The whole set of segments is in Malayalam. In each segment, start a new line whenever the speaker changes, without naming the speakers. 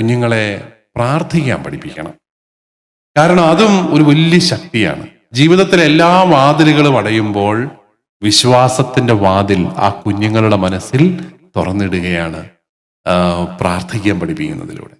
കുഞ്ഞുങ്ങളെ പ്രാർത്ഥിക്കാൻ പഠിപ്പിക്കണം. കാരണം അതും ഒരു വലിയ ശക്തിയാണ്. ജീവിതത്തിലെ എല്ലാ വാതിലുകളും അടയുമ്പോൾ വിശ്വാസത്തിന്റെ വാതിൽ ആ കുഞ്ഞുങ്ങളുടെ മനസ്സിൽ തുറന്നിടുകയാണ് പ്രാർത്ഥിക്കാൻ പഠിപ്പിക്കുന്നതിലൂടെ.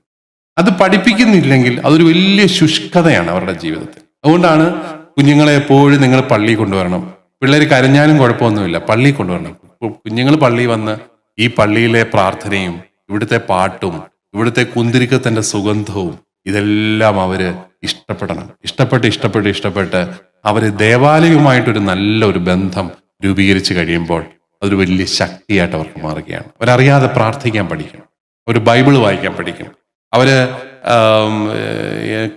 അത് പഠിപ്പിക്കുന്നില്ലെങ്കിൽ അതൊരു വലിയ ശുഷ്കതയാണ് അവരുടെ ജീവിതത്തിൽ. അതുകൊണ്ടാണ് കുഞ്ഞുങ്ങളെ എപ്പോഴും നിങ്ങൾ പള്ളി കൊണ്ടുവരണം. പിള്ളേർ കരഞ്ഞാലും കുഴപ്പമൊന്നുമില്ല പള്ളി കൊണ്ടുവരണം. കുഞ്ഞുങ്ങൾ പള്ളി വന്ന് ഈ പള്ളിയിലെ പ്രാർത്ഥനയും ഇവിടുത്തെ പാട്ടും ഇവിടുത്തെ കുന്തിരിക്കത്തിന്റെ സുഗന്ധവും ഇതെല്ലാം അവർ ഇഷ്ടപ്പെടണം. ഇഷ്ടപ്പെട്ട് ഇഷ്ടപ്പെട്ട് ഇഷ്ടപ്പെട്ട് അവർ ദേവാലയവുമായിട്ടൊരു നല്ലൊരു ബന്ധം രൂപീകരിച്ച് കഴിയുമ്പോൾ അതൊരു വലിയ ശക്തിയായിട്ട് അവർക്ക് മാറുകയാണ്. അവരറിയാതെ പ്രാർത്ഥിക്കാൻ പഠിക്കണം. ഒരു ബൈബിൾ വായിക്കാൻ പഠിക്കും അവർ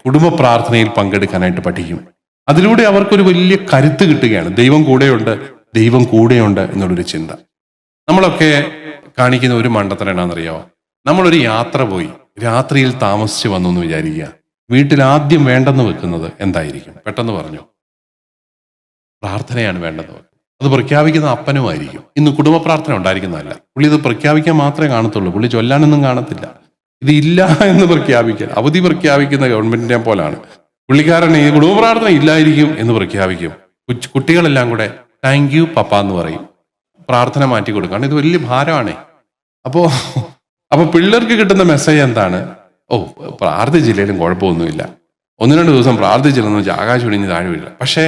കുടുംബ പ്രാർത്ഥനയിൽ പങ്കെടുക്കാനായിട്ട് പഠിക്കും. അതിലൂടെ അവർക്കൊരു വലിയ കരുത്ത് കിട്ടുകയാണ്. ദൈവം കൂടെയുണ്ട് ദൈവം കൂടെയുണ്ട് എന്നുള്ളൊരു ചിന്ത. നമ്മളൊക്കെ കാണിക്കുന്ന ഒരു മണ്ടത്തരം എന്നാണെന്നറിയാമോ നമ്മളൊരു യാത്ര പോയി. രാത്രിയിൽ താമസിച്ച് വന്നു എന്ന് വിചാരിക്കുക. വീട്ടിൽ ആദ്യം വേണ്ടെന്ന് വെക്കുന്നത് എന്തായിരിക്കും? പെട്ടെന്ന് പറഞ്ഞു. പ്രാർത്ഥനയാണ് വേണ്ടെന്ന് വെക്കുന്നത് അത് പ്രഖ്യാപിക്കുന്ന അപ്പനുമായിരിക്കും ഇന്ന് കുടുംബ പ്രാർത്ഥന ഉണ്ടായിരിക്കുന്നതല്ല. പുള്ളി ഇത് പ്രഖ്യാപിക്കാൻ മാത്രമേ കാണത്തുള്ളൂ. പുള്ളി ചൊല്ലാനൊന്നും കാണത്തില്ല. ഇത് ഇല്ല എന്ന് പ്രഖ്യാപിക്കുക അവധി പ്രഖ്യാപിക്കുന്ന ഗവൺമെന്റിനെ പോലാണ്. പുള്ളിക്കാരൻ ഈ കുടുംബ പ്രാർത്ഥന ഇല്ലായിരിക്കും എന്ന് പ്രഖ്യാപിക്കും. കുട്ടികളെല്ലാം കൂടെ താങ്ക് യു പപ്പ എന്ന് പറയും. പ്രാർത്ഥന മാറ്റി കൊടുക്കുകയാണ് ഇത് വലിയ ഭാരമാണേ. അപ്പോ അപ്പൊ പിള്ളേർക്ക് കിട്ടുന്ന മെസ്സേജ് എന്താണ്? ഓ പ്രാർത്ഥിച്ചില്ലെങ്കിലും കുഴപ്പമൊന്നുമില്ല. ഒന്ന് രണ്ട് ദിവസം പ്രാർത്ഥിച്ചില്ലെന്ന് വെച്ചാൽ ആകാശം ഒഴിഞ്ഞ് താഴെ വീഴില്ല പക്ഷേ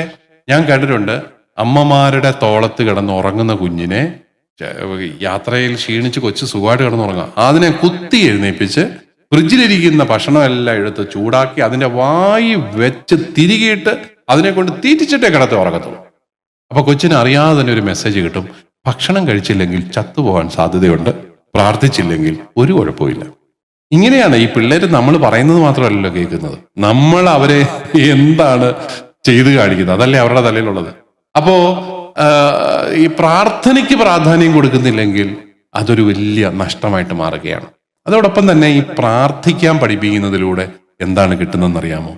ഞാൻ കേട്ടിട്ടുണ്ട് അമ്മമാരുടെ തോളത്ത് കിടന്ന് ഉറങ്ങുന്ന കുഞ്ഞിനെ യാത്രയിൽ ക്ഷീണിച്ച് കൊച്ച് സുഖമായിട്ട് കിടന്നുറങ്ങാം. അതിനെ കുത്തി എഴുന്നേപ്പിച്ച് ഫ്രിഡ്ജിലിരിക്കുന്ന ഭക്ഷണമെല്ലാം എടുത്ത് ചൂടാക്കി അതിന്റെ വായി വെച്ച് തിരികെയിട്ട് അതിനെ കൊണ്ട് തീറ്റിച്ചിട്ടേ കിടത്തി ഉറങ്ങത്തുള്ളൂ അപ്പൊ കൊച്ചിന് അറിയാതെ തന്നെ ഒരു മെസ്സേജ് കിട്ടും. ഭക്ഷണം കഴിച്ചില്ലെങ്കിൽ ചത്തുപോകാൻ സാധ്യതയുണ്ട്. പ്രാർത്ഥിച്ചില്ലെങ്കിൽ ഒരു കുഴപ്പമില്ല ഇങ്ങനെയാണ് ഈ പിള്ളേർ നമ്മൾ പറയുന്നത് മാത്രമല്ലല്ലോ കേൾക്കുന്നത്. നമ്മൾ അവരെ എന്താണ് ചെയ്തു കാണിക്കുന്നത്? അതല്ലേ അവരുടെ തലയിലുള്ളത്. അപ്പോ ഈ പ്രാർത്ഥനയ്ക്ക് പ്രാധാന്യം കൊടുക്കുന്നില്ലെങ്കിൽ അതൊരു വലിയ നഷ്ടമായിട്ട് മാറുകയാണ്. അതോടൊപ്പം തന്നെ ഈ പ്രാർത്ഥിക്കാൻ പഠിപ്പിക്കുന്നതിലൂടെ എന്താണ് കിട്ടുന്നതെന്ന് അറിയാമോ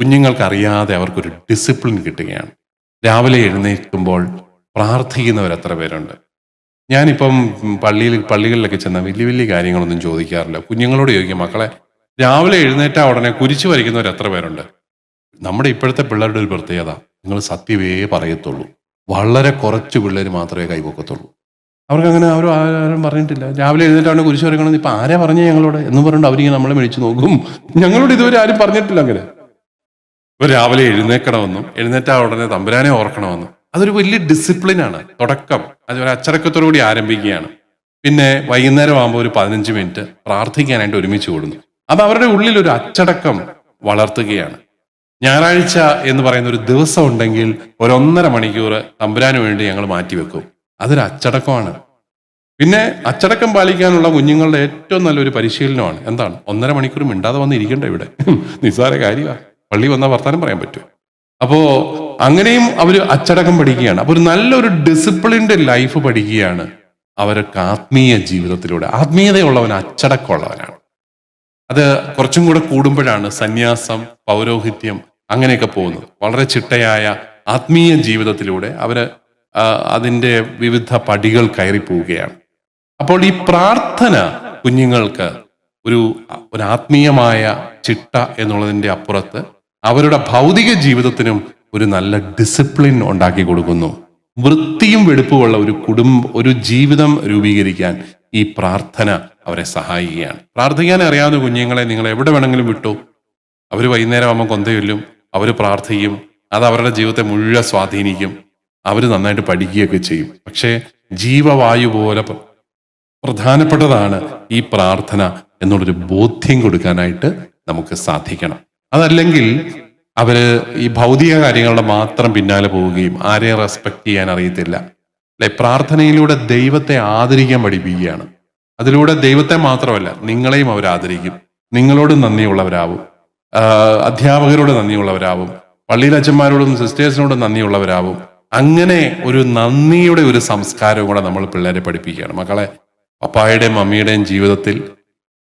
കുഞ്ഞുങ്ങൾക്ക് അറിയാതെ അവർക്കൊരു ഡിസിപ്ലിൻ കിട്ടുകയാണ്. രാവിലെ എഴുന്നേൽക്കുമ്പോൾ പ്രാർത്ഥിക്കുന്നവർ എത്ര പേരുണ്ട്? ഞാനിപ്പം പള്ളിയിൽ പള്ളികളിലൊക്കെ ചെന്ന വലിയ വലിയ കാര്യങ്ങളൊന്നും ചോദിക്കാറില്ല. കുഞ്ഞുങ്ങളോട് ചോദിക്കും മക്കളെ രാവിലെ എഴുന്നേറ്റ ഉടനെ കുരിച്ചു വരയ്ക്കുന്നവർ എത്ര പേരുണ്ട്? നമ്മുടെ ഇപ്പോഴത്തെ പിള്ളേരുടെ ഒരു പ്രത്യേകത നിങ്ങൾ സത്യവേ പറയത്തുള്ളൂ. വളരെ കുറച്ച് പിള്ളേർ മാത്രമേ കൈപൊക്കത്തുള്ളൂ അവർക്ക് അങ്ങനെ അവർ ആരും പറഞ്ഞിട്ടില്ല. രാവിലെ എഴുന്നേറ്റ് എഴുന്നേറ്റാണ് കുരിശ് വരയ്ക്കണമെന്ന് ഇപ്പം ആരെ പറഞ്ഞു ഞങ്ങളോട്? എന്ന് പറഞ്ഞിട്ട് അവരിങ്ങനെ നമ്മളെ മേടിച്ചു നോക്കും. ഞങ്ങളോട് ഇതുവരെ ആരും പറഞ്ഞിട്ടില്ല അങ്ങനെ. ഇവർ രാവിലെ എഴുന്നേക്കണമെന്നും എഴുന്നേറ്റ ഉടനെ തമ്പുരാനെ ഓർക്കണമെന്നും അതൊരു വലിയ ഡിസിപ്ലിനാണ് തുടക്കം. അതൊരു അച്ചടക്കത്തോടു കൂടി ആരംഭിക്കുകയാണ്. പിന്നെ വൈകുന്നേരം ആകുമ്പോൾ ഒരു പതിനഞ്ച് മിനിറ്റ് പ്രാർത്ഥിക്കാനായിട്ട് ഒരുമിച്ച് കൂടുന്നു. അത് അവരുടെ ഉള്ളിൽ ഒരു അച്ചടക്കം വളർത്തുകയാണ്. ഞായറാഴ്ച എന്ന് പറയുന്ന ഒരു ദിവസം ഉണ്ടെങ്കിൽ ഒരു ഒന്നര മണിക്കൂർ തമ്പുരാന് വേണ്ടി ഞങ്ങൾ മാറ്റിവെക്കും. അതൊരു അച്ചടക്കമാണ്. പിന്നെ അച്ചടക്കം പാലിക്കാനുള്ള കുഞ്ഞുങ്ങളുടെ ഏറ്റവും നല്ലൊരു പരിശീലനമാണ്. എന്താണ്? ഒന്നര മണിക്കൂർ മിണ്ടാതെ വന്ന് ഇരിക്കണ്ട ഇവിടെ. നിസ്സാര കാര്യമാണ് പള്ളി വന്നാൽ വർത്താനം പറയാൻ പറ്റുമോ അപ്പോ അങ്ങനെയും അവർ അച്ചടക്കം പഠിക്കുകയാണ്. അപ്പൊ ഒരു നല്ലൊരു ഡിസിപ്ലിൻഡ് ലൈഫ് പഠിക്കുകയാണ് അവരൊക്കെ ആത്മീയ ജീവിതത്തിലൂടെ. ആത്മീയതയുള്ളവൻ അച്ചടക്കമുള്ളവനാണ്. അത് കുറച്ചും കൂടെ കൂടുമ്പോഴാണ് സന്യാസം പൗരോഹിത്യം അങ്ങനെയൊക്കെ പോകുന്നത്. വളരെ ചിട്ടയായ ആത്മീയ ജീവിതത്തിലൂടെ അവർ അതിന്റെ വിവിധ പടികൾ കയറി പോവുകയാണ്. അപ്പോൾ ഈ പ്രാർത്ഥന കുഞ്ഞുങ്ങൾക്ക് ഒരു ഒരു ആത്മീയമായ ചിട്ട എന്നുള്ളതിന്റെ അപ്പുറത്ത് അവരുടെ ഭൗതിക ജീവിതത്തിനും ഒരു നല്ല ഡിസിപ്ലിൻ ഉണ്ടാക്കി കൊടുക്കുന്നു. വൃത്തിയും വെടുപ്പുമുള്ള ഒരു കുടുംബ ഒരു ജീവിതം രൂപീകരിക്കാൻ ഈ പ്രാർത്ഥന അവരെ സഹായിക്കുകയാണ്. പ്രാർത്ഥിക്കാൻ അറിയാവുന്ന കുഞ്ഞുങ്ങളെ നിങ്ങൾ എവിടെ വേണമെങ്കിലും വിട്ടു. അവർ വൈകുന്നേരം ആകുമ്പോൾ കൊന്തയൊല്ലും അവർ പ്രാർത്ഥിക്കും അത് അവരുടെ ജീവിതത്തെ മുഴുവൻ സ്വാധീനിക്കും അവർ നന്നായിട്ട് പഠിക്കുകയൊക്കെ ചെയ്യും. പക്ഷേ ജീവവായു പോലെ പ്രധാനപ്പെട്ടതാണ് ഈ പ്രാർത്ഥന എന്നുള്ളൊരു ബോധ്യം കൊടുക്കാനായിട്ട് നമുക്ക് സാധിക്കണം. അതല്ലെങ്കിൽ അവർ ഈ ഭൗതിക കാര്യങ്ങളുടെ മാത്രം പിന്നാലെ പോവുകയും ആരെയും റെസ്പെക്ട് ചെയ്യാൻ അറിയത്തില്ല. അല്ലെ? പ്രാർത്ഥനയിലൂടെ ദൈവത്തെ ആദരിക്കാൻ പഠിപ്പിക്കുകയാണ്. അതിലൂടെ ദൈവത്തെ മാത്രമല്ല നിങ്ങളെയും അവർ ആദരിക്കും. നിങ്ങളോട് നന്ദിയുള്ളവരാവും. അധ്യാപകരോട് നന്ദിയുള്ളവരാവും. പള്ളിയിലെ അച്ഛന്മാരോടും സിസ്റ്റേഴ്സിനോടും നന്ദിയുള്ളവരാവും. അങ്ങനെ ഒരു നന്ദിയുടെ ഒരു സംസ്കാരവും കൂടെ നമ്മൾ പിള്ളേരെ പഠിപ്പിക്കുകയാണ്. മക്കളെ പപ്പായുടെയും മമ്മിയുടെയും ജീവിതത്തിൽ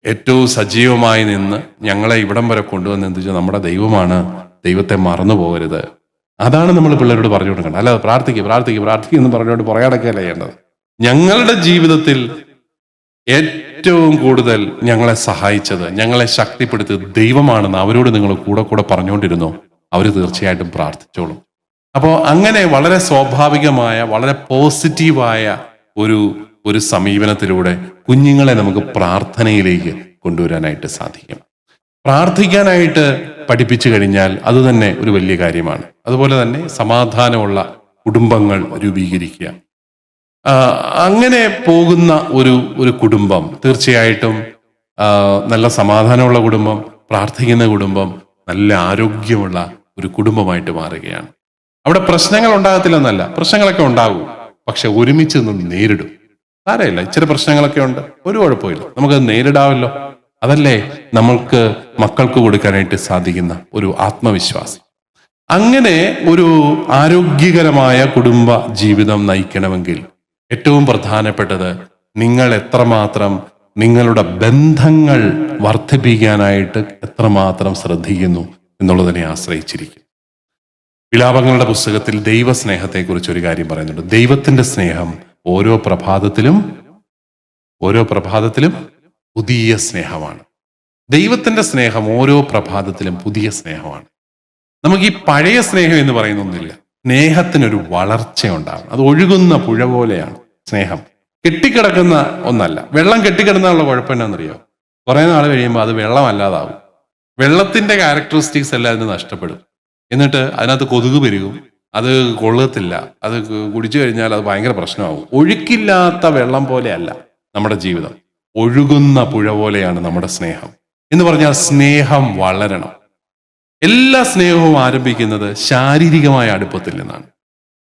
ഏറ്റവും സജീവമായി നിന്ന് ഞങ്ങളെ ഇവിടം വരെ കൊണ്ടുവന്ന് എന്ത് നമ്മുടെ ദൈവമാണ് ദൈവത്തെ മറന്നു പോകരുത്. അതാണ് നമ്മൾ പിള്ളേരോട് പറഞ്ഞു കൊടുക്കേണ്ടത് അല്ലാതെ പ്രാർത്ഥിക്കുക പ്രാർത്ഥിക്കുക പ്രാർത്ഥിക്കുക എന്ന് പറഞ്ഞുകൊണ്ട് പുറകടക്കുകയല്ല ചെയ്യേണ്ടത്. ഞങ്ങളുടെ ജീവിതത്തിൽ ഏറ്റവും കൂടുതൽ ഞങ്ങളെ സഹായിച്ചത് ഞങ്ങളെ ശക്തിപ്പെടുത്തിയത് ദൈവമാണെന്ന് അവരോട് നിങ്ങൾ കൂടെ കൂടെ പറഞ്ഞുകൊണ്ടിരുന്നു. അവർ തീർച്ചയായിട്ടും പ്രാർത്ഥിച്ചോളും. അപ്പോൾ അങ്ങനെ വളരെ സ്വാഭാവികമായ വളരെ പോസിറ്റീവായ ഒരു ഒരു സമീപനത്തിലൂടെ കുഞ്ഞുങ്ങളെ നമുക്ക് പ്രാർത്ഥനയിലേക്ക് കൊണ്ടുവരാനായിട്ട് സാധിക്കും. പ്രാർത്ഥിക്കാനായിട്ട് പഠിപ്പിച്ചു കഴിഞ്ഞാൽ അത് തന്നെ ഒരു വലിയ കാര്യമാണ്. അതുപോലെ തന്നെ സമാധാനമുള്ള കുടുംബങ്ങൾ രൂപീകരിക്കുക. അങ്ങനെ പോകുന്ന ഒരു ഒരു കുടുംബം തീർച്ചയായിട്ടും നല്ല സമാധാനമുള്ള കുടുംബം പ്രാർത്ഥിക്കുന്ന കുടുംബം നല്ല ആരോഗ്യമുള്ള ഒരു കുടുംബമായിട്ട് മാറുകയാണ്. അവിടെ പ്രശ്നങ്ങൾ ഉണ്ടാകത്തില്ലെന്നല്ല പ്രശ്നങ്ങളൊക്കെ ഉണ്ടാകും. പക്ഷെ ഒരുമിച്ച് നിന്ന് നേരിടും. സാരമില്ല ഇച്ചിരി പ്രശ്നങ്ങളൊക്കെ ഉണ്ട്. ഒരു കുഴപ്പമില്ല നമുക്കത് നേരിടാമല്ലോ. അതല്ലേ നമ്മൾക്ക് മക്കൾക്ക് കൊടുക്കാനായിട്ട് സാധിക്കുന്ന ഒരു ആത്മവിശ്വാസം. അങ്ങനെ ഒരു ആരോഗ്യകരമായ കുടുംബ ജീവിതം നയിക്കണമെങ്കിൽ ഏറ്റവും പ്രധാനപ്പെട്ടത് നിങ്ങൾ എത്രമാത്രം നിങ്ങളുടെ ബന്ധങ്ങൾ വർദ്ധിപ്പിക്കാനായിട്ട് എത്രമാത്രം ശ്രദ്ധിക്കുന്നു എന്നുള്ളതിനെ ആശ്രയിച്ചിരിക്കും വിലാപങ്ങളുടെ പുസ്തകത്തിൽ ദൈവസ്നേഹത്തെക്കുറിച്ച് ഒരു കാര്യം പറയുന്നുണ്ട്. ദൈവത്തിന്റെ സ്നേഹം ഓരോ പ്രഭാതത്തിലും ഓരോ പ്രഭാതത്തിലും പുതിയ സ്നേഹമാണ്. ദൈവത്തിന്റെ സ്നേഹം ഓരോ പ്രഭാതത്തിലും പുതിയ സ്നേഹമാണ്. നമുക്ക് ഈ പഴയ സ്നേഹം എന്ന് പറയുന്ന ഒന്നില്ല. സ്നേഹത്തിനൊരു വളർച്ചയുണ്ടാകും അത് ഒഴുകുന്ന പുഴ പോലെയാണ് സ്നേഹം. കെട്ടിക്കിടക്കുന്ന ഒന്നല്ല. വെള്ളം കെട്ടിക്കിടന്നുള്ള കുഴപ്പം എന്നാണെന്നറിയോ? കുറേ നാൾ കഴിയുമ്പോൾ അത് വെള്ളമല്ലാതാവും. വെള്ളത്തിന്റെ ക്യാരക്ടറിസ്റ്റിക്സ് എല്ലാം അതിന് നഷ്ടപ്പെടും. എന്നിട്ട് അതിനകത്ത് കൊതുക് പെരുകും. അത് കൊള്ളത്തില്ല. അത് കുടിച്ചു കഴിഞ്ഞാൽ അത് ഭയങ്കര പ്രശ്നമാകും ഒഴുക്കില്ലാത്ത വെള്ളം പോലെയല്ല നമ്മുടെ ജീവിതം. ഒഴുകുന്ന പുഴ പോലെയാണ് നമ്മുടെ സ്നേഹം. എന്ന് പറഞ്ഞാൽ സ്നേഹം വളരണം. എല്ലാ സ്നേഹവും ആരംഭിക്കുന്നത് ശാരീരികമായ അടുപ്പത്തിൽ നിന്നാണ്.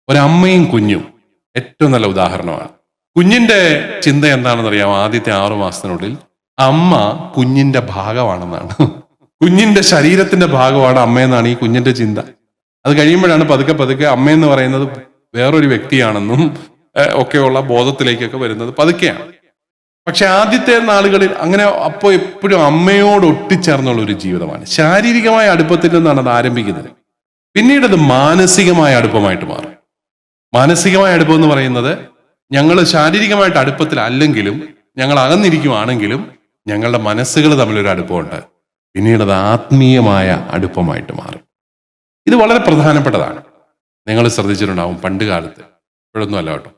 ഒരമ്മയും കുഞ്ഞും ഏറ്റവും നല്ല ഉദാഹരണമാണ്. കുഞ്ഞിന്റെ ചിന്ത എന്താണെന്ന് അറിയാം ആദ്യത്തെ ആറു മാസത്തിനുള്ളിൽ അമ്മ കുഞ്ഞിന്റെ ഭാഗമാണെന്നാണ്. കുഞ്ഞിന്റെ ശരീരത്തിന്റെ ഭാഗമാണ് അമ്മയെന്നാണ് ഈ കുഞ്ഞിന്റെ ചിന്ത. അത് കഴിയുമ്പോഴാണ് പതുക്കെ പതുക്കെ അമ്മയെന്ന് പറയുന്നത് വേറൊരു വ്യക്തിയാണെന്നും ഒക്കെയുള്ള ബോധത്തിലേക്കൊക്കെ വരുന്നത് പതുക്കെയാണ്. പക്ഷെ ആദ്യത്തെ നാളുകളിൽ അങ്ങനെ അപ്പോൾ എപ്പോഴും അമ്മയോട് ഒട്ടിച്ചേർന്നുള്ള ഒരു ജീവിതമാണ്. ശാരീരികമായ അടുപ്പത്തിൽ നിന്നാണ് അത് ആരംഭിക്കുന്നത്. പിന്നീട് അത് മാനസികമായ അടുപ്പമായിട്ട് മാറും. മാനസികമായ അടുപ്പം എന്ന് പറയുന്നത് ഞങ്ങൾ ശാരീരികമായിട്ട് അടുപ്പത്തിൽ അല്ലെങ്കിലും ഞങ്ങൾ അകന്നിരിക്കുവാണെങ്കിലും ഞങ്ങളുടെ മനസ്സുകൾ തമ്മിലൊരു അടുപ്പമുണ്ട്. പിന്നീട് അത് ആത്മീയമായ അടുപ്പമായിട്ട് മാറും. ഇത് വളരെ പ്രധാനപ്പെട്ടതാണ്. നിങ്ങൾ ശ്രദ്ധിച്ചിട്ടുണ്ടാവും പണ്ട് കാലത്ത്. ഇപ്പോഴൊന്നും അല്ല കേട്ടോ.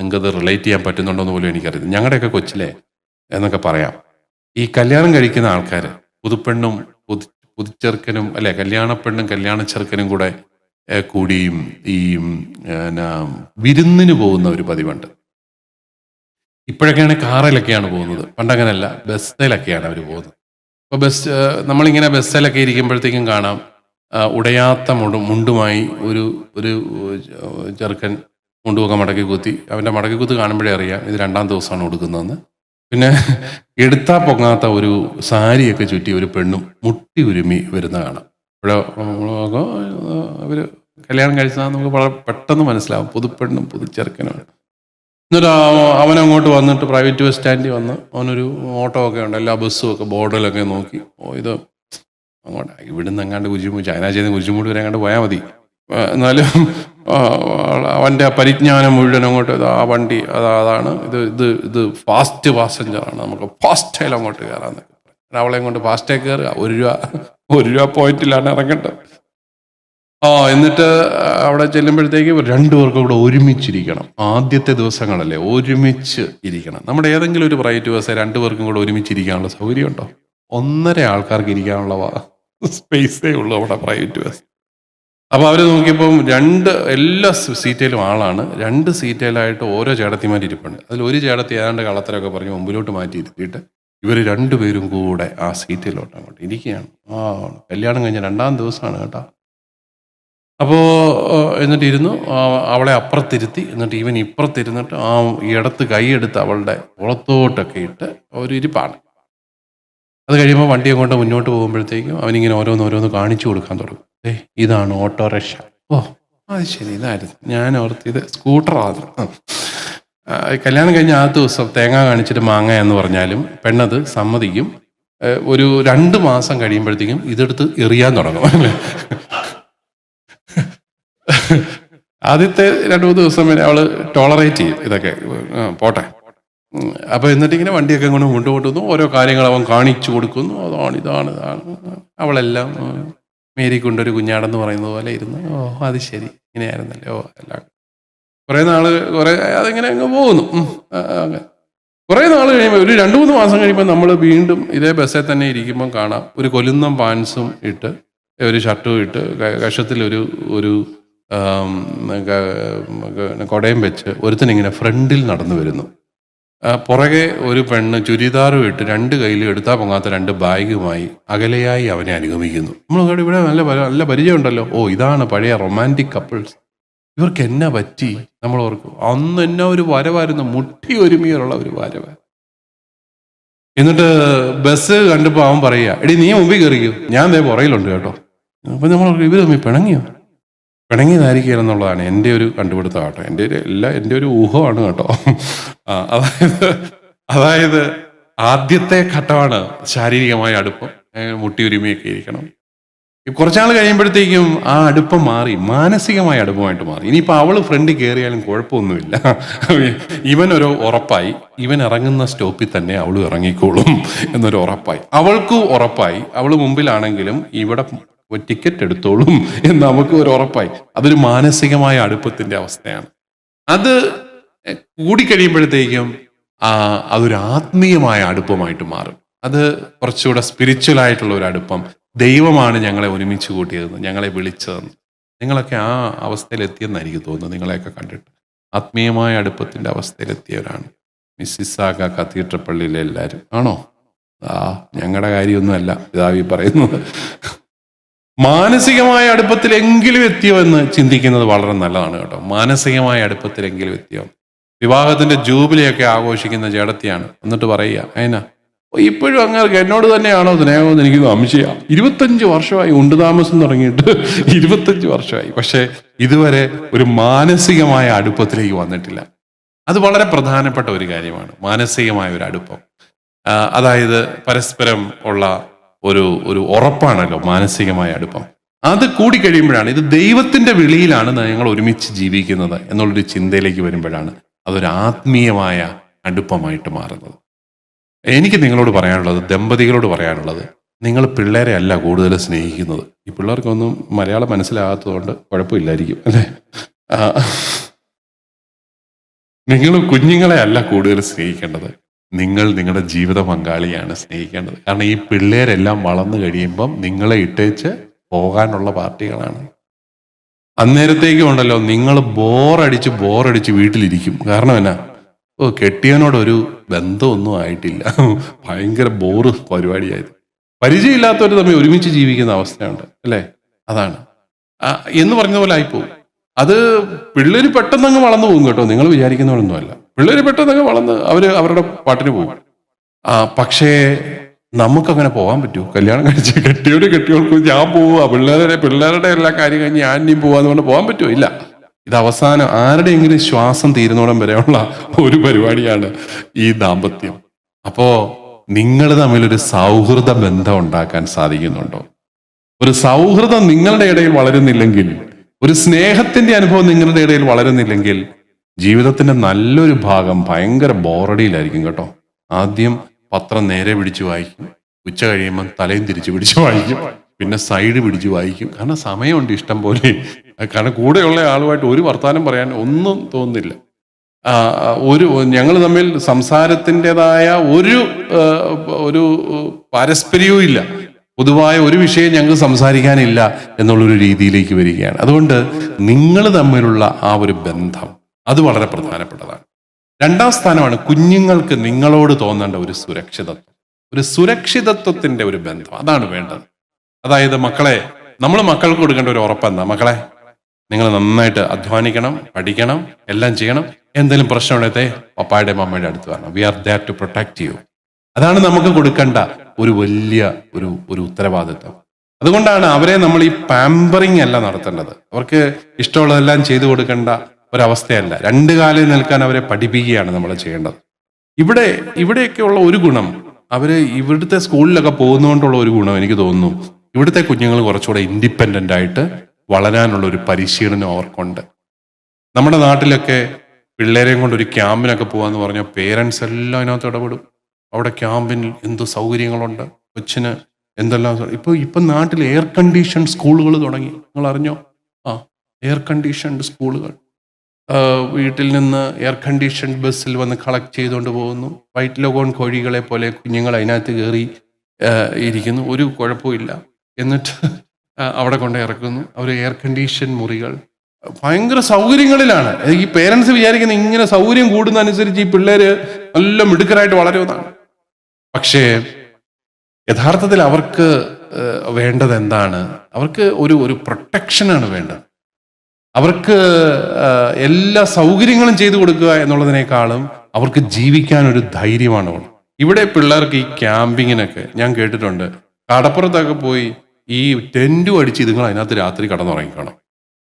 നിങ്ങൾക്കത് റിലേറ്റ് ചെയ്യാൻ പറ്റുന്നുണ്ടോന്ന് പോലും എനിക്കറിയില്ല. ഞങ്ങളുടെയൊക്കെ കൊച്ചിലെ എന്നൊക്കെ പറയാം. ഈ കല്യാണം കഴിക്കുന്ന ആൾക്കാർ പുതുപ്പെണ്ണും പുതു പുതുച്ചെറുക്കനും അല്ലെ കല്യാണപ്പെണ്ണും കല്യാണ ചെറുക്കനും കൂടെ കൂടിയും ഈ എന്നാ, വിരുന്നിന് പോകുന്ന ഒരു പതിവുണ്ട്. ഇപ്പോഴൊക്കെയാണ് കാറിലൊക്കെയാണ് പോകുന്നത്. പണ്ടങ്ങനല്ല ബസ്സിലൊക്കെയാണ് അവർ പോകുന്നത്. അപ്പോൾ ബസ് നമ്മളിങ്ങനെ ബസ്സിലൊക്കെ ഇരിക്കുമ്പോഴത്തേക്കും കാണാം ഉടയാത്ത മുണ്ടുമായി ഒരു ഒരു ചെറുക്കൻ മുണ്ടുമൊക്കെ മടക്കി കുത്തി. അവന്റെ മടക്കി കുത്ത് കാണുമ്പോഴേ അറിയാം ഇത് രണ്ടാം ദിവസമാണ് കൊടുക്കുന്നതെന്ന്. പിന്നെ എടുത്താ പൊങ്ങാത്ത ഒരു സാരിയൊക്കെ ചുറ്റി ഒരു പെണ്ണും മുട്ടി ഉരുമി വരുന്ന കാണാം. ഇവിടെ അവർ കല്യാണം കഴിച്ചാൽ നമുക്ക് വളരെ പെട്ടെന്ന് മനസ്സിലാവും. പുതുപ്പെണ്ണും പുതുച്ചെറുക്കനും എന്നിട്ട് അവൻ അങ്ങോട്ട് വന്നിട്ട് പ്രൈവറ്റ് ബസ് സ്റ്റാൻഡിൽ വന്ന് അവനൊരു ഓട്ടോ ഒക്കെ ഉണ്ട്. എല്ലാ ബസ്സും ഒക്കെ ബോർഡിലൊക്കെ നോക്കി. ഓ ഇത് അങ്ങോട്ട് ഇവിടുന്ന് എങ്ങാണ്ട് കുരിശുമൂടി ചൈനാചേന്ന് കുരിശുമൂടി വരെ എങ്ങാണ്ട് പോയാൽ മതി. എന്നാലും അവന്റെ പരിജ്ഞാനം മുഴുവൻ അങ്ങോട്ട് ആ വണ്ടി അതാ അതാണ്. ഇത് ഇത് ഇത് ഫാസ്റ്റ് പാസഞ്ചറാണ് നമുക്ക് ഫാസ്റ്റേൽ അങ്ങോട്ട് കയറാൻ. അവളെ കൊണ്ട് ഫാസ്റ്റേ കയറുക ഒരു രൂപ ഒരു രൂപ പോയിന്റിലാണ് ഇറങ്ങേണ്ടത്. ആ എന്നിട്ട് അവിടെ ചെല്ലുമ്പോഴത്തേക്ക് രണ്ടുപേർക്കും കൂടെ ഒരുമിച്ചിരിക്കണം. ആദ്യത്തെ ദിവസങ്ങളല്ലേ ഒരുമിച്ച് ഇരിക്കണം. നമ്മുടെ ഏതെങ്കിലും ഒരു പ്രൈവറ്റ് ബസ് രണ്ടുപേർക്കും കൂടെ ഒരുമിച്ചിരിക്കാനുള്ള സൗകര്യം ഉണ്ടോ? ഒന്നര ആൾക്കാർക്ക് ഇരിക്കാനുള്ള സ്പേസേ ഉള്ളൂ അവിടെ പ്രൈവറ്റ് ബസ് അപ്പൊ അവർ നോക്കിയപ്പം രണ്ട് എല്ലാ സീറ്റയിലും ആളാണ്. രണ്ട് സീറ്റയിലായിട്ട് ഓരോ ചേടത്തിമാർ ഇരിപ്പുണ്ട്. അതിൽ ഒരു ചേടത്തി ഏതാണ്ട് കളത്തരൊക്കെ പറഞ്ഞ് മുമ്പിലോട്ട് മാറ്റി ഇരുത്തിയിട്ട് ഇവർ രണ്ടുപേരും കൂടെ ആ സീറ്റിലോട്ട് അങ്ങോട്ട് ഇരിക്കുകയാണ്. ആ കല്യാണം കഴിഞ്ഞ രണ്ടാം ദിവസമാണ് കേട്ടോ. അപ്പോൾ എന്നിട്ട് ഇരുന്നു അവളെ അപ്പുറത്തിരുത്തി. എന്നിട്ട് ഇവൻ ഇപ്പുറത്തിരുന്നിട്ട് ആ ഇടത്ത് കൈയെടുത്ത് അവളുടെ പുറത്തോട്ടൊക്കെ ഇട്ട് ഒരു ഇരിപ്പാണ്. അത് കഴിയുമ്പോൾ വണ്ടി അങ്ങോട്ട് മുന്നോട്ട് പോകുമ്പോഴത്തേക്കും അവനിങ്ങനെ ഓരോന്ന് ഓരോന്ന് കാണിച്ചു കൊടുക്കാൻ തുടങ്ങും. ഇതാണ് ഓട്ടോറിക്ഷ. ഓ അത് ശരി ഇതായിരുന്നു. ഞാൻ സ്കൂട്ടർ സ്കൂട്ടറാണ് കല്യാണം കഴിഞ്ഞ ആ ദിവസം തേങ്ങ കാണിച്ചിട്ട് മാങ്ങ എന്ന് പറഞ്ഞാലും പെണ്ണത് സമ്മതിക്കും. ഒരു രണ്ട് മാസം കഴിയുമ്പോഴത്തേക്കും ഇതെടുത്ത് എറിയാൻ തുടങ്ങും. അല്ലേ? ആദ്യത്തെ രണ്ട് മൂന്ന് ദിവസം വരെ അവൾ ടോളറേറ്റ് ചെയ്യും ഇതൊക്കെ. പോട്ടെ. അപ്പൊ എന്നിട്ട് ഇങ്ങനെ വണ്ടിയൊക്കെ കൊണ്ട് കൊണ്ടുപോകുന്നു. ഓരോ കാര്യങ്ങൾ അവൻ കാണിച്ചു കൊടുക്കുന്നു. അതാണ് ഇതാണ് ഇതാണ്. അവളെല്ലാം മേരി കൊണ്ടൊരു കുഞ്ഞാടെന്ന് പറയുന്ന പോലെ ഇരുന്ന് ഓ അത് ശരി ഇങ്ങനെയായിരുന്നല്ലേ ഓ അല്ല കുറേ നാൾ കുറേ അതിങ്ങനെ അങ്ങ് പോകുന്നു. അങ്ങനെ. കുറേ നാൾ കഴിയുമ്പോൾ ഒരു രണ്ട് മൂന്ന് മാസം കഴിയുമ്പോൾ നമ്മൾ വീണ്ടും ഇതേ ബസ്സിൽ തന്നെ ഇരിക്കുമ്പോൾ കാണാം. ഒരു കൊലുന്നം പാൻസും ഇട്ട് ഒരു ഷർട്ടും ഇട്ട് കഷത്തിലൊരു ഒരു കൊടയും വെച്ച് ഒരുത്തനിങ്ങനെ ഫ്രണ്ടിൽ നടന്നു വരുന്നു. പുറകെ ഒരു പെണ്ണ് ചുരിദാറും ഇട്ട് രണ്ട് കയ്യിലും എടുത്താൽ പൊങ്ങാത്ത രണ്ട് ബാഗുമായി അകലെയായി അവനെ അനുഗമിക്കുന്നു. നമ്മൾ ഇവിടെ നല്ല നല്ല പരിചയമുണ്ടല്ലോ. ഓ ഇതാണ് പഴയ റൊമാന്റിക് കപ്പിൾസ് ഇവർക്ക് എന്നെ പറ്റി? നമ്മൾ ഓർക്കും. അന്ന് എന്നാ ഒരു വരവായിരുന്നു? മുട്ടി ഒരുമിയുള്ള ഒരു വരവ്. എന്നിട്ട് ബസ് കണ്ടപ്പോൾ അവൻ പറയുക എടി നീ മുമ്പിൽ കയറിക്കും ഞാൻ പുറയിലുണ്ട് കേട്ടോ. അപ്പൊ നമ്മൾ ഇവർ തമ്മിൽ പിണങ്ങിയോ? പിണങ്ങിയതായിരിക്കും എന്നുള്ളതാണ് എന്റെ ഒരു കണ്ടുപിടുത്തം കേട്ടോ. എന്റെ ഒരു എല്ലാ എന്റെ ഒരു ഊഹമാണ് കേട്ടോ. അതായത് അതായത് ആദ്യത്തെ ഘട്ടമാണ് ശാരീരികമായ അടുപ്പം മുട്ടി ഒരുമയൊക്കെ ഇരിക്കണം. കുറച്ചാൾ കഴിയുമ്പോഴത്തേക്കും ആ അടുപ്പം മാറി മാനസികമായ അടുപ്പമായിട്ട് മാറി. ഇനിയിപ്പോൾ അവൾ ഫ്രണ്ടിൽ കയറിയാലും കുഴപ്പമൊന്നുമില്ല. ഇവൻ ഒരു ഉറപ്പായി. ഇവൻ ഇറങ്ങുന്ന സ്റ്റോപ്പിൽ തന്നെ അവൾ ഇറങ്ങിക്കോളും എന്നൊരു ഉറപ്പായി. അവൾക്കും ഉറപ്പായി. അവൾ മുമ്പിലാണെങ്കിലും ഇവിടെ ടിക്കറ്റ് എടുത്തോളും എന്ന് നമുക്ക് ഒരു ഉറപ്പായി. അതൊരു മാനസികമായ അടുപ്പത്തിന്റെ അവസ്ഥയാണ്. അത് കൂടിക്കഴിയുമ്പോഴത്തേക്കും അതൊരു ആത്മീയമായ അടുപ്പമായിട്ട് മാറും. അത് കുറച്ചുകൂടെ സ്പിരിച്വൽ ആയിട്ടുള്ള ഒരു അടുപ്പം. ദൈവമാണ് ഞങ്ങളെ ഒരുമിച്ച് കൂട്ടിയതെന്ന് ഞങ്ങളെ വിളിച്ചതെന്ന്. നിങ്ങളൊക്കെ ആ അവസ്ഥയിലെത്തിയെന്ന് എനിക്ക് തോന്നുന്നു നിങ്ങളെയൊക്കെ കണ്ടിട്ട്. ആത്മീയമായ അടുപ്പത്തിന്റെ അവസ്ഥയിലെത്തിയവരാണ്. മിസ്സിസാക കത്തീഡ്രൽ പള്ളിയിലെ എല്ലാവരും. ആണോ? ആ ഞങ്ങളുടെ കാര്യമൊന്നുമല്ല പിതാവി പറയുന്നത്. മാനസികമായ അടുപ്പത്തിലെങ്കിലും എത്തിയോ എന്ന് ചിന്തിക്കുന്നത് വളരെ നല്ലതാണ് കേട്ടോ. മാനസികമായ അടുപ്പത്തിലെങ്കിലും എത്തിയോ. വിവാഹത്തിന്റെ ജൂബിലിയൊക്കെ ആഘോഷിക്കുന്ന ചേടത്തിയാണ് എന്നിട്ട് പറയുക അതിനാ ഇപ്പോഴും അങ്ങനെ എന്നോട് തന്നെയാണോ സ്നേഹമെന്ന് എനിക്ക് സംശയ. ഇരുപത്തഞ്ച് വർഷമായി ഉണ്ട് താമസം തുടങ്ങിയിട്ട്. ഇരുപത്തഞ്ച് വർഷമായി. പക്ഷെ ഇതുവരെ ഒരു മാനസികമായ അടുപ്പത്തിലേക്ക് വന്നിട്ടില്ല. അത് വളരെ പ്രധാനപ്പെട്ട ഒരു കാര്യമാണ്. മാനസികമായ ഒരു അടുപ്പം. അതായത് പരസ്പരം ഉള്ള ഒരു ഒരു ഉറപ്പാണല്ലോ മാനസികമായ അടുപ്പം. അത് കൂടിക്കഴിയുമ്പോഴാണ് ഇത് ദൈവത്തിന്റെ വിളിയിലാണ് ഞങ്ങൾ ഒരുമിച്ച് ജീവിക്കുന്നത് എന്നുള്ളൊരു ചിന്തയിലേക്ക് വരുമ്പോഴാണ് അതൊരു ആത്മീയമായ അടുപ്പമായിട്ട് മാറുന്നത്. എനിക്ക് നിങ്ങളോട് പറയാനുള്ളത് ദമ്പതികളോട് പറയാനുള്ളത് നിങ്ങൾ പിള്ളേരെ അല്ല കൂടുതൽ സ്നേഹിക്കുന്നത്. ഈ പിള്ളേർക്കൊന്നും മലയാളം മനസ്സിലാകാത്തതുകൊണ്ട് കുഴപ്പമില്ലായിരിക്കും അല്ലേ? നിങ്ങൾ കുഞ്ഞുങ്ങളെ അല്ല കൂടുതൽ സ്നേഹിക്കേണ്ടത്. നിങ്ങൾ നിങ്ങളുടെ ജീവിത പങ്കാളിയാണ് സ്നേഹിക്കേണ്ടത്. കാരണം ഈ പിള്ളേരെല്ലാം വളർന്നു കഴിയുമ്പം നിങ്ങളെ ഇട്ടേച്ച് പോകാനുള്ള പാർട്ടികളാണ്. അന്നേരത്തേക്കും ഉണ്ടല്ലോ നിങ്ങൾ ബോറടിച്ച് ബോറടിച്ച് വീട്ടിലിരിക്കും. കാരണം എന്നാ? ഓ കെട്ടിയവനോടൊരു ബന്ധമൊന്നും ആയിട്ടില്ല. ഭയങ്കര ബോറ് പരിപാടിയായത് പരിചയമില്ലാത്തവർ തമ്മിൽ ഒരുമിച്ച് ജീവിക്കുന്ന അവസ്ഥയുണ്ട് അല്ലേ? അതാണ്. എന്ന് പറഞ്ഞ പോലെ ആയിപ്പോവും. അത് പിള്ളേർ പെട്ടെന്ന് അങ്ങ് വളർന്നു പോകും കേട്ടോ. നിങ്ങൾ വിചാരിക്കുന്നവരൊന്നുമല്ല പിള്ളേര് പെട്ടെന്നൊക്കെ വളർന്ന് അവർ അവരുടെ പാട്ടിന് പോകും ആ പക്ഷേ നമുക്കങ്ങനെ പോകാൻ പറ്റൂ. കല്യാണം കഴിച്ച് കെട്ടിയോട് കെട്ടിയോൾക്ക് ഞാൻ പോവുക പിള്ളേരുടെ പിള്ളേരുടെ എല്ലാ കാര്യം കഴിഞ്ഞ് ഇനിയും പോവാന്ന് പറഞ്ഞ് പോകാൻ പറ്റുമോ ഇല്ല. ഇത് അവസാനം ആരുടെയെങ്കിലും ശ്വാസം തീരുന്നോടം വരെയുള്ള ഒരു പരിപാടിയാണ് ഈ ദാമ്പത്യം. അപ്പോ നിങ്ങൾ തമ്മിലൊരു സൗഹൃദ ബന്ധം ഉണ്ടാക്കാൻ സാധിക്കുന്നുണ്ടോ? ഒരു സൗഹൃദം നിങ്ങളുടെ ഇടയിൽ വളരുന്നില്ലെങ്കിൽ ഒരു സ്നേഹത്തിന്റെ അനുഭവം നിങ്ങളുടെ ഇടയിൽ വളരുന്നില്ലെങ്കിൽ ജീവിതത്തിന്റെ നല്ലൊരു ഭാഗം ഭയങ്കര ബോറടിയിലായിരിക്കും കേട്ടോ. ആദ്യം പത്രം നേരെ പിടിച്ച് വായിക്കും. ഉച്ച കഴിയുമ്പം തലയും തിരിച്ച് പിടിച്ച് വായിക്കും. പിന്നെ സൈഡ് പിടിച്ച് വായിക്കും. കാരണം സമയമുണ്ട് ഇഷ്ടം പോലെ. കാരണം കൂടെയുള്ള ആളുമായിട്ട് ഒരു വർത്തമാനം പറയാൻ ഒന്നും തോന്നുന്നില്ല ഒരു ഞങ്ങൾ തമ്മിൽ സംസാരത്തിന്റെതായ ഒരു ഒരു പാരസ്പര്യവും ഇല്ല. പൊതുവായ ഒരു വിഷയം ഞങ്ങൾക്ക് സംസാരിക്കാനില്ല എന്നുള്ളൊരു രീതിയിലേക്ക് വരികയാണ്. അതുകൊണ്ട് നിങ്ങൾ തമ്മിലുള്ള ആ ഒരു ബന്ധം അത് വളരെ പ്രധാനപ്പെട്ടതാണ്. രണ്ടാം സ്ഥാനമാണ് കുഞ്ഞുങ്ങൾക്ക് നിങ്ങളോട് തോന്നേണ്ട ഒരു സുരക്ഷിതത്വം. ഒരു സുരക്ഷിതത്വത്തിന്റെ ഒരു ബന്ധം. അതാണ് വേണ്ടത്. അതായത് മക്കളെ നമ്മൾ മക്കൾക്ക് കൊടുക്കേണ്ട ഒരു ഉറപ്പെന്താ മക്കളെ? നിങ്ങൾ നന്നായിട്ട് അധ്വാനിക്കണം പഠിക്കണം എല്ലാം ചെയ്യണം. എന്തെങ്കിലും പ്രശ്നമുണ്ടേ പപ്പായുടെ മമ്മയുടെ അടുത്ത് വരണം. We are there to protect you അതാണ് നമുക്ക് കൊടുക്കേണ്ട ഒരു വലിയ ഒരു ഒരു ഉത്തരവാദിത്വം. അതുകൊണ്ടാണ് അവരെ നമ്മൾ ഈ പാമ്പറിങ് അല്ല നടത്തേണ്ടത്. അവർക്ക് ഇഷ്ടമുള്ളതെല്ലാം ചെയ്തു കൊടുക്കേണ്ട ഒരവസ്ഥയല്ല. രണ്ട് കാലിൽ നിൽക്കാൻ അവരെ പഠിപ്പിക്കുകയാണ് നമ്മൾ ചെയ്യേണ്ടത്. ഇവിടെ ഇവിടെയൊക്കെയുള്ള ഒരു ഗുണം അവർ ഇവിടുത്തെ സ്കൂളിലൊക്കെ പോകുന്നതുകൊണ്ടുള്ള ഒരു ഗുണം എനിക്ക് തോന്നുന്നു. ഇവിടുത്തെ കുഞ്ഞുങ്ങൾ കുറച്ചുകൂടെ ഇൻഡിപെൻഡന്റ് ആയിട്ട് വളരാനുള്ള ഒരു പരിശീലനം അവർക്കുണ്ട്. നമ്മുടെ നാട്ടിലൊക്കെ പിള്ളേരെയും കൊണ്ട് ഒരു ക്യാമ്പിനൊക്കെ പോകാന്ന് പറഞ്ഞാൽ പേരൻസ് എല്ലാം അതിനകത്ത് ഇടപെടും. അവിടെ ക്യാമ്പിൽ എന്ത് സൗകര്യങ്ങളുണ്ട്? കൊച്ചിന് എന്തെല്ലാം ഇപ്പോൾ ഇപ്പൊ നാട്ടിൽ എയർ കണ്ടീഷൻ സ്കൂളുകൾ തുടങ്ങി. നിങ്ങൾ അറിഞ്ഞോ ആ എയർ കണ്ടീഷൻഡ് സ്കൂളുകൾ. വീട്ടിൽ നിന്ന് എയർ കണ്ടീഷൻ ബസ്സിൽ വന്ന് കളക്ട് ചെയ്തുകൊണ്ട് പോകുന്നു. വൈറ്റ് ലോഗോൺ കോഴികളെ പോലെ കുഞ്ഞുങ്ങൾ അതിനകത്ത് കയറി ഇരിക്കുന്നു. ഒരു കുഴപ്പമില്ല എന്നിട്ട് അവിടെ കൊണ്ട് ഇറക്കുന്നു. അവർ എയർ കണ്ടീഷൻ മുറികൾ. ഭയങ്കര സൗകര്യങ്ങളിലാണ്. ഈ പേരൻസ് വിചാരിക്കുന്ന ഇങ്ങനെ സൗകര്യം കൂടുന്നതനുസരിച്ച് ഈ പിള്ളേര് നല്ല മിടുക്കരായിട്ട് വളരുമെന്നാണ് പക്ഷേ യഥാർത്ഥത്തിൽ അവർക്ക് വേണ്ടത് എന്താണ്? അവർക്ക് ഒരു ഒരു പ്രൊട്ടക്ഷനാണ് വേണ്ടത്. അവർക്ക് എല്ലാ സൗകര്യങ്ങളും ചെയ്തു കൊടുക്കുക എന്നുള്ളതിനേക്കാളും അവർക്ക് ജീവിക്കാൻ ഒരു ധൈര്യമാണ് ഇവിടെ പിള്ളേർക്ക് ഈ ക്യാമ്പിങ്ങിനൊക്കെ ഞാൻ കേട്ടിട്ടുണ്ട്. കടപ്പുറത്തൊക്കെ പോയി ഈ ടെന്റും അടിച്ച് ഇതുങ്ങൾ അതിനകത്ത് രാത്രി കടന്നുറങ്ങിക്കണം.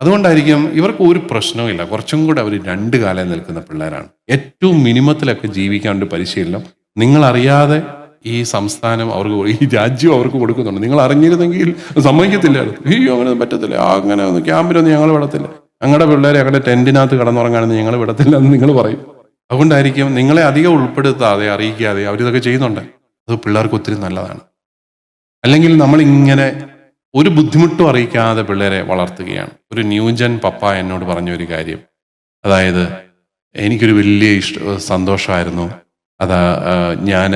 അതുകൊണ്ടായിരിക്കും ഇവർക്ക് ഒരു പ്രശ്നവുമില്ല കുറച്ചും കൂടെ അവർ രണ്ട് കാലം നിൽക്കുന്ന പിള്ളേരാണ്. ഏറ്റവും മിനിമത്തിലൊക്കെ ഒരു പരിശീലനം നിങ്ങൾ അറിയാതെ ഈ സംസ്ഥാനം അവർക്ക് ഈ രാജ്യം അവർക്ക് കൊടുക്കുന്നുണ്ട്. നിങ്ങൾ അറിഞ്ഞിരുന്നെങ്കിൽ സമ്മതിക്കത്തില്ലായിരുന്നു അയ്യോ അങ്ങനെ ഒന്നും പറ്റത്തില്ല അങ്ങനെ ഒന്നും ക്യാമ്പിലൊന്നും ഞങ്ങൾ വിടത്തില്ല. ഞങ്ങളുടെ പിള്ളേരെ ഞങ്ങളുടെ ടെന്റിനകത്ത് കടന്നുറങ്ങാണെന്ന് ഞങ്ങൾ വിടത്തില്ല എന്ന് നിങ്ങൾ പറയും. അതുകൊണ്ടായിരിക്കും നിങ്ങളെ അധികം ഉൾപ്പെടുത്താതെ അറിയിക്കാതെ അവരിതൊക്കെ ചെയ്യുന്നുണ്ട്. അത് പിള്ളേർക്ക് ഒത്തിരി നല്ലതാണ്. അല്ലെങ്കിൽ നമ്മളിങ്ങനെ ഒരു ബുദ്ധിമുട്ടും അറിയിക്കാതെ പിള്ളേരെ വളർത്തുകയാണ്. ഒരു ന്യൂജൻ പപ്പ എന്നോട് പറഞ്ഞ ഒരു കാര്യം. അതായത് എനിക്കൊരു വലിയ ഇഷ്ട സന്തോഷമായിരുന്നു. അതാ ഞാൻ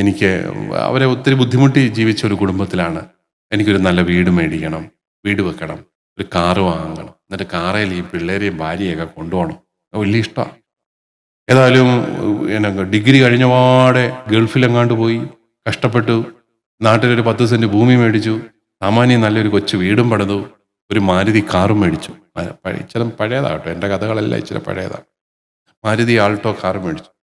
എനിക്ക് അവരെ ഒത്തിരി ബുദ്ധിമുട്ടി ജീവിച്ച ഒരു കുടുംബത്തിലാണ് എനിക്കൊരു നല്ല വീട് മേടിക്കണം വീട് വെക്കണം ഒരു കാറ് വാങ്ങണം. എന്നിട്ട് കാറയിൽ ഈ പിള്ളേരെയും ഭാര്യയൊക്കെ കൊണ്ടുപോകണം. വലിയ ഇഷ്ടമാണ്. ഏതായാലും എന്നെ ഡിഗ്രി കഴിഞ്ഞ പാടെ ഗൾഫിലെങ്ങാണ്ട് പോയി കഷ്ടപ്പെട്ടു. നാട്ടിലൊരു പത്ത് സെന്റ് ഭൂമി മേടിച്ചു. സാമാന്യം നല്ലൊരു കൊച്ചു വീടും പണിതു. ഒരു മാരുതി കാറും മേടിച്ചു. പഴയതാട്ടോ ഇച്ചിരി പഴയതാകട്ടോ എന്റെ കഥകളെല്ലാം ഇച്ചിരി പഴയതാണ് മാരുതി ആൾട്ടോ കാറും മേടിച്ചു.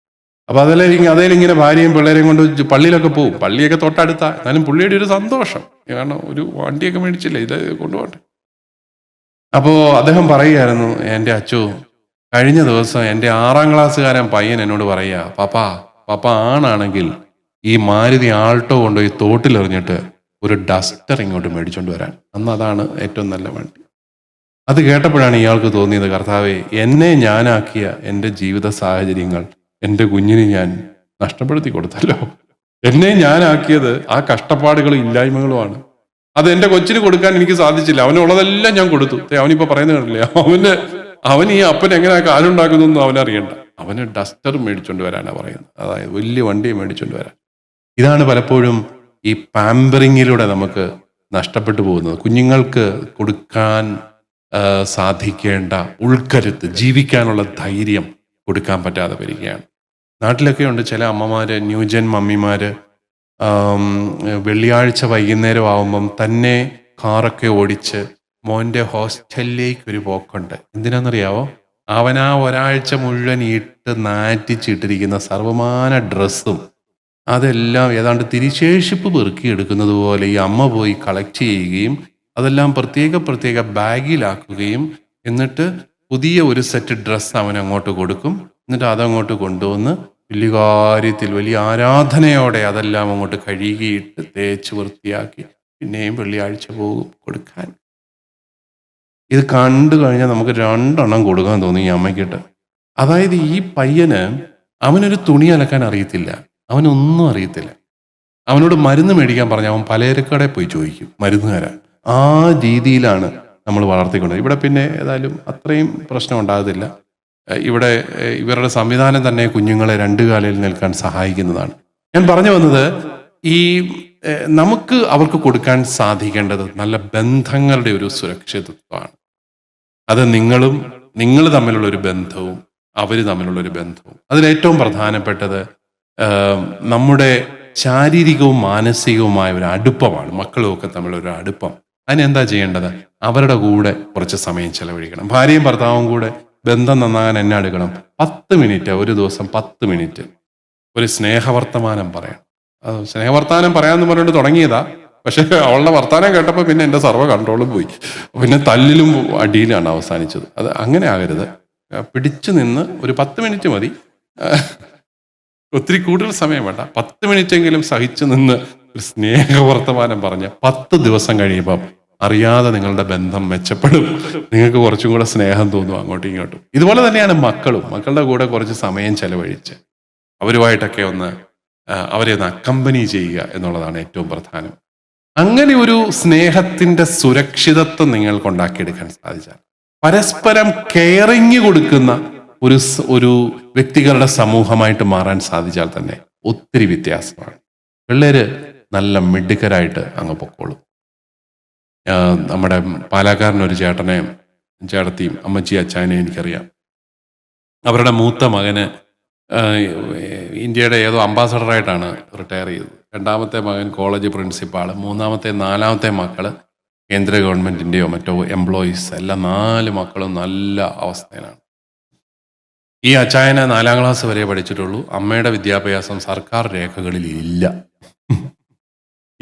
അപ്പൊ അതിലെങ്കിൽ അതിലിങ്ങനെ ഭാര്യയും പിള്ളേരെയും കൊണ്ട് പള്ളിയിലൊക്കെ പോകും പള്ളിയൊക്കെ തൊട്ടടുത്ത. എന്നാലും പുള്ളിയുടെ ഒരു സന്തോഷം. കാരണം ഒരു വണ്ടിയൊക്കെ മേടിച്ചില്ലേ ഇത് കൊണ്ടുപോകട്ടെ. അപ്പോ അദ്ദേഹം പറയുകയായിരുന്നു എന്റെ അച്ചു കഴിഞ്ഞ ദിവസം എന്റെ ആറാം ക്ലാസ്സുകാരൻ പയ്യൻ എന്നോട് പറയുക പപ്പ പപ്പ ആണാണെങ്കിൽ ഈ മാരുതി ആൾട്ടോ കൊണ്ടുപോയി തോട്ടിലെറിഞ്ഞിട്ട് ഒരു ഡസ്റ്റർ ഇങ്ങോട്ട് മേടിച്ചോണ്ട് വരാൻ. അന്ന് അതാണ് ഏറ്റവും നല്ല വണ്ടി. അത് കേട്ടപ്പോഴാണ് ഇയാൾക്ക് തോന്നിയത് കർത്താവെ എന്നെ ഞാനാക്കിയ എന്റെ ജീവിത സാഹചര്യങ്ങൾ എന്റെ കുഞ്ഞിന് ഞാൻ നഷ്ടപ്പെടുത്തി കൊടുത്തല്ലോ. എന്നെ ഞാനാക്കിയത് ആ കഷ്ടപ്പാടുകളും ഇല്ലായ്മകളുമാണ്. അത് എന്റെ കൊച്ചിന് കൊടുക്കാൻ എനിക്ക് സാധിച്ചില്ല. അവനുള്ളതെല്ലാം ഞാൻ കൊടുത്തു. അവനിപ്പോൾ അവനിപ്പോ പറയുന്നത് കണ്ടില്ലേ? അവന് അവൻ ഈ അപ്പൻ എങ്ങനെ കാലുണ്ടാക്കുന്നൊന്നും അവനറിയണ്ട അവന് ഡസ്റ്റർ മേടിച്ചോണ്ട് വരാനാണ് പറയുന്നത്. അതായത് വലിയ വണ്ടി മേടിച്ചോണ്ട് വരാൻ. ഇതാണ് പലപ്പോഴും ഈ പാമ്പറിങ്ങിലൂടെ നമുക്ക് നഷ്ടപ്പെട്ടു പോകുന്നത്. കുഞ്ഞുങ്ങൾക്ക് കൊടുക്കാൻ സാധിക്കേണ്ട ഉൾക്കരുത്ത് ജീവിക്കാനുള്ള ധൈര്യം കൊടുക്കാൻ പറ്റാതെ വരികയാണ്. നാട്ടിലൊക്കെ ഉണ്ട് ചില അമ്മമാർ ന്യൂജൻ മമ്മിമാർ വെള്ളിയാഴ്ച വൈകുന്നേരം ആവുമ്പം തന്നെ കാറൊക്കെ ഓടിച്ച് മോന്റെ ഹോസ്റ്റലിലേക്ക് ഒരു പോക്കുണ്ട് എന്തിനാണെന്നറിയാവോ അവനാ ഒരാഴ്ച മുഴുവൻ ഇട്ട് നാറ്റിച്ചിട്ടിരിക്കുന്ന സർവമാന ഡ്രസ്സും അതെല്ലാം ഏതാണ്ട് തിരിശേഷിപ്പ് പെറുക്കിയെടുക്കുന്നത് പോലെ ഈ അമ്മ പോയി കളക്ട് ചെയ്യുകയും അതെല്ലാം പ്രത്യേക പ്രത്യേക ബാഗിലാക്കുകയും എന്നിട്ട് പുതിയ ഒരു സെറ്റ് ഡ്രസ്സ് അവൻ അങ്ങോട്ട് കൊടുക്കും. എന്നിട്ട് അതങ്ങോട്ട് കൊണ്ടുവന്ന് വലിയ കാര്യത്തിൽ വലിയ ആരാധനയോടെ അതെല്ലാം അങ്ങോട്ട് കഴുകിയിട്ട് തേച്ച് വൃത്തിയാക്കി പിന്നെയും വെള്ളിയാഴ്ച പോകും കൊടുക്കാൻ. ഇത് കണ്ടു കഴിഞ്ഞാൽ നമുക്ക് രണ്ടെണ്ണം കൊടുക്കാൻ തോന്നി ഈ അമ്മയ്ക്കിട്ട്. അതായത് ഈ പയ്യന് അവനൊരു തുണി അലക്കാൻ അറിയത്തില്ല. അവനൊന്നും അറിയത്തില്ല. അവനോട് മരുന്ന് മേടിക്കാൻ പറഞ്ഞ അവൻ പലചരക്കടയിൽ പോയി ചോദിക്കും മരുന്ന് തരാൻ ആ രീതിയിലാണ് നമ്മൾ വളർത്തിക്കൊണ്ടത് ഇവിടെ പിന്നെ ഏതായാലും അത്രയും പ്രശ്നം ഉണ്ടാകത്തില്ല. ഇവിടെ ഇവരുടെ സംവിധാനം തന്നെ കുഞ്ഞുങ്ങളെ രണ്ടു കാലയിൽ നിൽക്കാൻ സഹായിക്കുന്നതാണ്. ഞാൻ പറഞ്ഞു വന്നത് ഈ നമുക്ക് അവർക്ക് കൊടുക്കാൻ സാധിക്കേണ്ടത് നല്ല ബന്ധങ്ങളുടെ ഒരു സുരക്ഷിതത്വമാണ്. അത് നിങ്ങളും നിങ്ങൾ തമ്മിലുള്ള ഒരു ബന്ധവും അവർ തമ്മിലുള്ള ഒരു ബന്ധവും. അതിലേറ്റവും പ്രധാനപ്പെട്ടത് നമ്മുടെ ശാരീരികവും മാനസികവുമായ ഒരു അടുപ്പമാണ്. മക്കളുമൊക്കെ തമ്മിലുള്ള ഒരു അടുപ്പം. അതിനെന്താ ചെയ്യേണ്ടത്? അവരുടെ കൂടെ കുറച്ച് സമയം ചെലവഴിക്കണം. ഭാര്യയും ഭർത്താവും കൂടെ ബന്ധം നന്നാകാൻ എന്നെ അടുക്കണം. പത്ത് മിനിറ്റ് ഒരു ദിവസം പത്ത് മിനിറ്റ്. ഒരു സ്നേഹവർത്തമാനം പറയാം. സ്നേഹവർത്തമാനം സ്നേഹവർത്താനം പറയാമെന്ന് പറഞ്ഞിട്ട് തുടങ്ങിയതാ. പക്ഷെ അവളുടെ വർത്താനം കേട്ടപ്പോൾ പിന്നെ എന്റെ സർവ കൺട്രോളും പോയി. പിന്നെ തല്ലിലും അടിയിലാണ് അവസാനിച്ചത്. അത് അങ്ങനെ ആകരുത്. പിടിച്ചു നിന്ന് ഒരു പത്ത് മിനിറ്റ് മതി. ഒത്തിരി കൂടുതൽ സമയം വേണ്ട. പത്ത് മിനിറ്റ് എങ്കിലും സഹിച്ചു നിന്ന് ഒരു സ്നേഹവർത്തമാനം പറഞ്ഞ് പത്ത് ദിവസം കഴിയുമ്പം അറിയാതെ നിങ്ങളുടെ ബന്ധം മെച്ചപ്പെടും. നിങ്ങൾക്ക് കുറച്ചും കൂടെ സ്നേഹം തോന്നും അങ്ങോട്ടും ഇങ്ങോട്ടും. ഇതുപോലെ തന്നെയാണ് മക്കളും. മക്കളുടെ കൂടെ കുറച്ച് സമയം ചെലവഴിച്ച് അവരുമായിട്ടൊക്കെ ഒന്ന് അവരെ ഒന്ന് അക്കമ്പനി ചെയ്യുക എന്നുള്ളതാണ് ഏറ്റവും പ്രധാനം. അങ്ങനെ ഒരു സ്നേഹത്തിന്റെ സുരക്ഷിതത്വം നിങ്ങൾക്ക് ഉണ്ടാക്കിയെടുക്കാൻ സാധിച്ചാൽ പരസ്പരം കെയറിങ് കൊടുക്കുന്ന ഒരു ഒരു വ്യക്തികളുടെ സമൂഹമായിട്ട് മാറാൻ സാധിച്ചാൽ തന്നെ ഒത്തിരി വ്യത്യാസമാണ്. പിള്ളേര് നല്ല മിടുക്കരായിട്ട് അങ്ങ് പൊക്കോളും. നമ്മുടെ പാലാക്കാരനൊരു ചേട്ടനെ ചേട്ടത്തിയും അമ്മച്ചി അച്ചാനെ എനിക്കറിയാം. അവരുടെ മൂത്ത മകന് ഇന്ത്യയുടെ ഏതോ അംബാസഡറായിട്ടാണ് റിട്ടയർ ചെയ്തത്. രണ്ടാമത്തെ മകൻ കോളേജ് പ്രിൻസിപ്പാൾ മൂന്നാമത്തെ നാലാമത്തെ മക്കൾ കേന്ദ്ര ഗവൺമെന്റിന്റെയോ മറ്റോ എംപ്ലോയീസ് എല്ലാ നാല് മക്കളും നല്ല അവസ്ഥയിലാണ്. ഈ അച്ചായന നാലാം ക്ലാസ് വരെ പഠിച്ചിട്ടുള്ളൂ. അമ്മയുടെ വിദ്യാഭ്യാസം സർക്കാർ രേഖകളിൽ ഇല്ല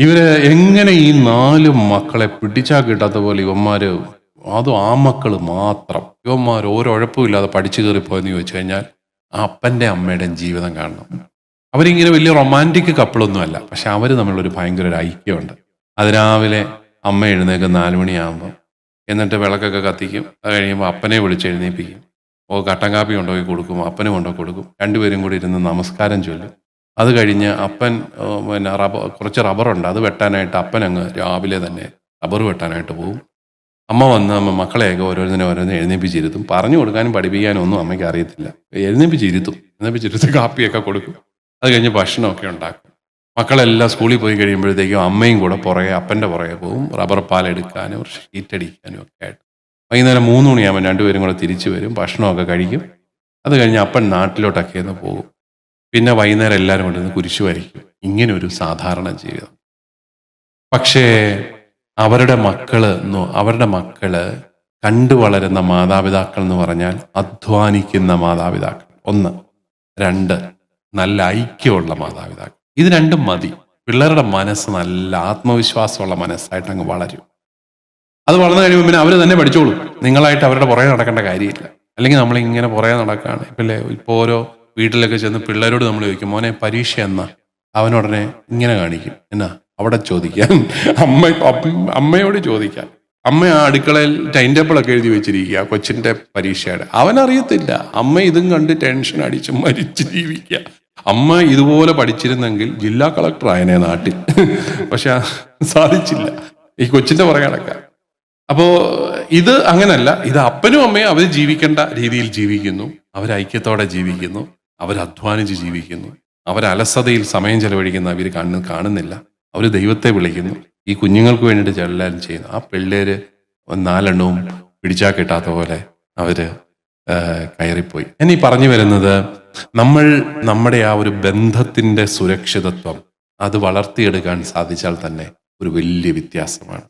ഇവർ എങ്ങനെ ഈ നാല് മക്കളെ പിടിച്ചാ കിട്ടാത്ത പോലെ ഇവന്മാര്? അതും ആ മക്കൾ മാത്രം. ഇവന്മാർ ഓരോഴപ്പും ഇല്ലാതെ പഠിച്ചു കയറിപ്പോയെന്ന് ചോദിച്ചു കഴിഞ്ഞാൽ ആ അപ്പന്റെ അമ്മയുടെയും ജീവിതം കാണണം. അവരിങ്ങനെ വലിയ റൊമാന്റിക് കപ്പിളൊന്നുമല്ല പക്ഷെ അവർ തമ്മിലൊരു ഭയങ്കര ഒരു ഐക്യമുണ്ട്. അതിരാവിലെ അമ്മ എഴുന്നേൽക്കും നാല് മണിയാകുമ്പോൾ എന്നിട്ട് വിളക്കൊക്കെ കത്തിക്കും. അത് കഴിയുമ്പോൾ അപ്പനെ വിളിച്ച് എഴുന്നേൽപ്പിക്കും. ഓ കട്ടൻ കാപ്പി കൊണ്ടുപോയി കൊടുക്കും. അപ്പനും കൊണ്ടുപോയി കൊടുക്കും. രണ്ടുപേരും കൂടി ഇരുന്ന് നമസ്കാരം ചൊല്ലും. അത് കഴിഞ്ഞ് അപ്പൻ പിന്നെ റബ്ബർ കുറച്ച് റബ്ബറുണ്ട്. അത് വെട്ടാനായിട്ട് അപ്പൻ അങ്ങ് രാവിലെ തന്നെ റബ്ബർ വെട്ടാനായിട്ട് പോകും അമ്മ വന്ന് അമ്മ മക്കളെയൊക്കെ ഓരോരുത്തരും ഓരോന്നും എഴുന്നേപ്പിച്ചിരുത്തും പറഞ്ഞു കൊടുക്കാനും പഠിപ്പിക്കാനും ഒന്നും അമ്മയ്ക്ക് അറിയത്തില്ല. എഴുന്നേപ്പിച്ചിരുത്തും എഴുന്നേപ്പിച്ചിരുത്ത് കാപ്പിയൊക്കെ കൊടുക്കും. അത് കഴിഞ്ഞ് ഭക്ഷണമൊക്കെ ഉണ്ടാക്കും. മക്കളെല്ലാം സ്കൂളിൽ പോയി കഴിയുമ്പോഴത്തേക്കും അമ്മയും കൂടെ പുറകെ അപ്പന്റെ പുറകെ പോകും റബ്ബർ പാൽ എടുക്കാനും ഷീറ്റ് ഒക്കെ ആയിട്ട്. വൈകുന്നേരം മൂന്ന് മണിയാകുമ്പോൾ രണ്ടുപേരും കൂടെ തിരിച്ചു വരും. ഭക്ഷണമൊക്കെ കഴിക്കും. അത് കഴിഞ്ഞ് അപ്പൻ നാട്ടിലോട്ടൊക്കെ ഒന്ന് പോകും. പിന്നെ വൈകുന്നേരം എല്ലാവരും കൊണ്ടിരുന്ന് കുരിശു വരയ്ക്കും. ഇങ്ങനെ ഒരു സാധാരണ ജീവിതം. പക്ഷേ അവരുടെ മക്കൾ അവരുടെ മക്കൾ കണ്ടു വളരുന്ന മാതാപിതാക്കൾ എന്ന് പറഞ്ഞാൽ അധ്വാനിക്കുന്ന മാതാപിതാക്കൾ. ഒന്ന്. രണ്ട്. നല്ല ഐക്യമുള്ള മാതാപിതാക്കൾ. ഇത് രണ്ടും മതി. പിള്ളേരുടെ മനസ്സ് നല്ല ആത്മവിശ്വാസമുള്ള മനസ്സായിട്ട് അങ്ങ് വളരും. അത് വളർന്നു കഴിയുമ്പോൾ പിന്നെ അവർ തന്നെ പഠിച്ചോളൂ. നിങ്ങളായിട്ട് അവരുടെ പുറകെ നടക്കേണ്ട കാര്യമില്ല. അല്ലെങ്കിൽ നമ്മൾ ഇങ്ങനെ പുറകെ നടക്കുകയാണ് ഇപ്പം ഇപ്പോൾ ഓരോ വീട്ടിലൊക്കെ ചെന്ന് പിള്ളേരോട് നമ്മൾ ചോദിക്കും മോനെ പരീക്ഷ എന്നാ? അവനുടനെ ഇങ്ങനെ കാണിക്കും. എന്നാ? അവിടെ ചോദിക്കാം അമ്മ അമ്മയോട് ചോദിക്കാം അമ്മ ആ അടുക്കളയിൽ ടൈം ടേബിളൊക്കെ എഴുതി വെച്ചിരിക്കുക കൊച്ചിന്റെ പരീക്ഷയുടെ. അവനറിയത്തില്ല അമ്മ ഇതും കണ്ട് ടെൻഷൻ അടിച്ച് മരിച്ച് ജീവിക്കുക. അമ്മ ഇതുപോലെ പഠിച്ചിരുന്നെങ്കിൽ ജില്ലാ കളക്ടർ ആയനെ നാട്ടിൽ. പക്ഷെ സാധിച്ചില്ല. ഈ കൊച്ചിന്റെ പുറകെ നടക്കുക. അപ്പോ ഇത് അങ്ങനല്ല. ഇത് അപ്പനും അമ്മയും അവർ ജീവിക്കേണ്ട രീതിയിൽ ജീവിക്കുന്നു. അവർ ഐക്യത്തോടെ ജീവിക്കുന്നു. അവർ അധ്വാനിച്ച് ജീവിക്കുന്നു. അവർ അലസതയിൽ സമയം ചെലവഴിക്കുന്ന അവർ കണ്ണ് കാണുന്നില്ല. അവർ ദൈവത്തെ വിളിക്കുന്നു. ഈ കുഞ്ഞുങ്ങൾക്ക് വേണ്ടിയിട്ട് ചെല്ലാൻ ചെയ്യുന്നു ആ പിള്ളേര് നാലെണ്ണവും പിടിച്ചാ കിട്ടാത്ത പോലെ അവർ കയറിപ്പോയി. ഞാൻ ഈ പറഞ്ഞു വരുന്നത് നമ്മൾ നമ്മുടെ ആ ഒരു ബന്ധത്തിന്റെ സുരക്ഷിതത്വം അത് വളർത്തിയെടുക്കാൻ സാധിച്ചാൽ തന്നെ ഒരു വലിയ വ്യത്യാസമാണ്.